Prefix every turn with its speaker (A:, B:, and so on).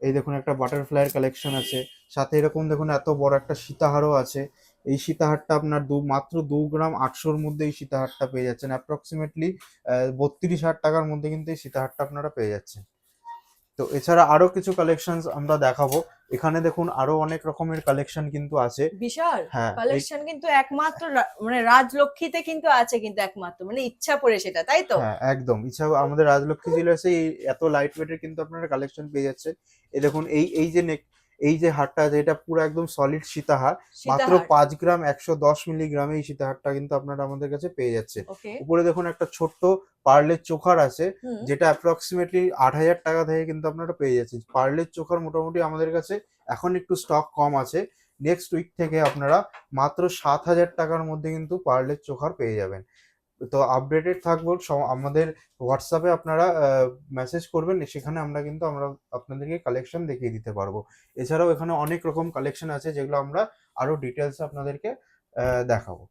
A: এই দেখুন একটা বাটারফ্লাইয়ের কালেকশন আছে। সাথে এরকম দেখুন এত বড় একটা সীতাহারও আছে। এই সীতাহারটা আপনার দু, মাত্র দু গ্রাম আটশোর মধ্যে এই সীতাহারটা পেয়ে যাচ্ছেন। অ্যাপ্রক্সিমেটলি বত্রিশ হাজার টাকার মধ্যে কিন্তু এই সীতাহারটা আপনারা পেয়ে যাচ্ছেন। তো এছাড়া আরও কিছু কালেকশন আমরা দেখাবো। এখানে দেখুন আরও অনেক রকমের কালেকশন কিন্তু আছে।
B: বিশাল?
A: হ্যাঁ
B: কালেকশন কিন্তু একমাত্র মানে রাজলক্ষ্মীতে কিন্তু আছে কিন্তু একমাত্র। মানে ইচ্ছা পড়ে সেটা তাই তো?
A: হ্যাঁ একদম। ইচ্ছা আমাদের রাজলক্ষ্মী জুয়েলার্সে এত লাইট ওয়েটের কিন্তু আপনারা কালেকশন পেয়ে যাচ্ছেন। এই দেখুন এই এই যে নেক এই যে হারটা আছে এটা পুরো একদম সলিড সীতাহার। মাত্র পাঁচ গ্রাম একশো দশ মিলিগ্রামে এই সীতাহারটা কিন্তু আপনারা আমাদের কাছে পেয়ে যাচ্ছে। উপরে দেখুন একটা ছোট্ট পার্লের চোখার আছে যেটা অ্যাপ্রক্সিমেটলি আট হাজার টাকা থেকে কিন্তু আপনারা পেয়ে যাচ্ছেন। পার্লের চোখার মোটামুটি আমাদের কাছে এখন একটু স্টক কম আছে। নেক্সট উইক থেকে আপনারা মাত্র সাত হাজার টাকার মধ্যে কিন্তু পার্লের চোখার পেয়ে যাবেন। তো আপডেটেড থাকব আমাদের হোয়াটসঅ্যাপে আপনারা মেসেজ করবেন, সেখানে আমরা কিন্তু আমরা আপনাদেরকে কালেকশন দেখিয়ে দিতে পারব। এছাড়াও এখানে অনেক রকম কালেকশন আছে, যেগুলো আমরা আরও ডিটেলস আপনাদেরকে দেখাবো।